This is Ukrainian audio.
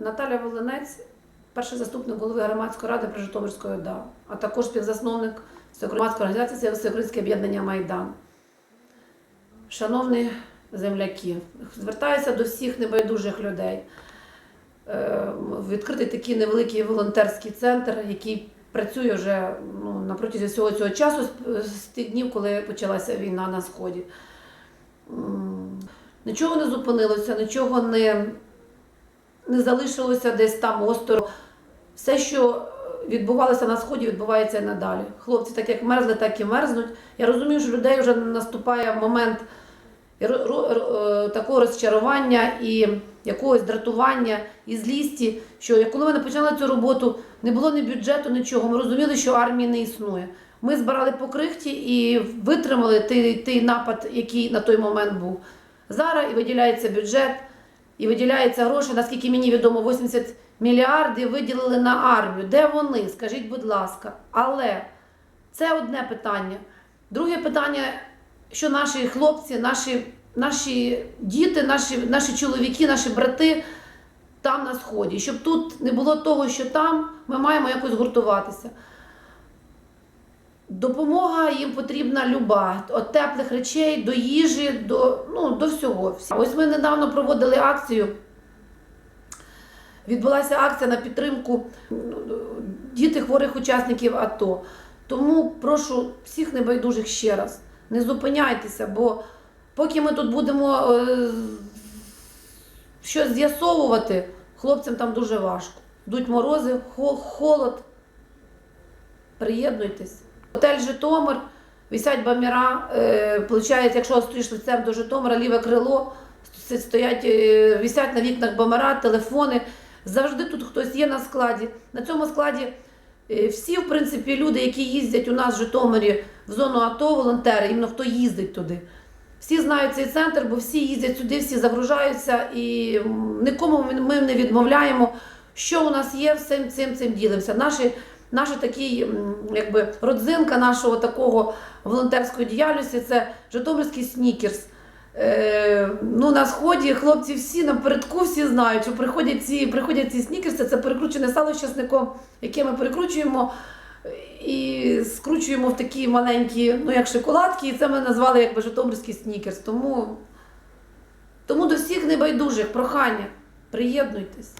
Наталя Волинець, перший заступник голови громадської ради при Житомирської ОДА, а також співзасновник громадської організації Всеукраїнське об'єднання Майдан. Шановні земляки, звертаюся до всіх небайдужих людей. Е, Відкритий такий невеликий волонтерський центр, який працює вже ну, на протязі всього цього часу, з, з тих днів, коли почалася війна на Сході. Нічого не зупинилося, нічого не, не залишилося десь там осторонь. Все, що відбувалося на сході, відбувається і надалі. Хлопці, так як мерзли, так і мерзнуть. Я розумію, що людей вже наступає момент е, такого розчарування і якогось дратування і злісті, що коли ми починали цю роботу, не було ні бюджету, нічого. Ми розуміли, що армії не існує. Ми збирали по крихті і витримали той, той напад, який на той момент був. Зараз і виділяється бюджет, і виділяються гроші, наскільки мені відомо, 80 мільярдів виділили на армію. Де вони? Скажіть, будь ласка. Але це одне питання. Друге питання, що наші хлопці, наші, наші діти, наші, наші чоловіки, наші брати там на сході. Щоб тут не було того, що там, ми маємо якось гуртуватися. Допомога їм потрібна люба, від теплих речей до їжі, до, ну, до всього. Ось ми недавно проводили акцію. Відбулася акція на підтримку ну, діти хворих учасників АТО. Тому прошу всіх небайдужих ще раз, не зупиняйтеся, бо поки ми тут будемо е, щось з'ясовувати, хлопцям там дуже важко. Йдуть морози, холод. Приєднуйтесь. Готель Житомир, висять баміра, е, получається, якщо стоїш лицем до Житомира, ліве крило, стоять, е, висять на вікнах бамера, телефони. Завжди тут хтось є на складі. На цьому складі е, всі, в принципі, люди, які їздять у нас в Житомирі в зону АТО, волонтери, іменно хто їздить туди. Всі знають цей центр, бо всі їздять сюди, всі загружаються і нікому ми не відмовляємо. Що у нас є, всім цим цим ділимося. Наші, наша такий, якби родзинка нашого такого волонтерської діяльності це Житомирський снікерс. Е, ну, на сході хлопці всі напередку всі знають, що приходять ці, приходять ці снікерси, це перекручене сало з яке ми перекручуємо і скручуємо в такі маленькі, ну як шоколадки, і це ми назвали якби Житомирський снікерс. Тому, тому до всіх небайдужих прохання, приєднуйтесь.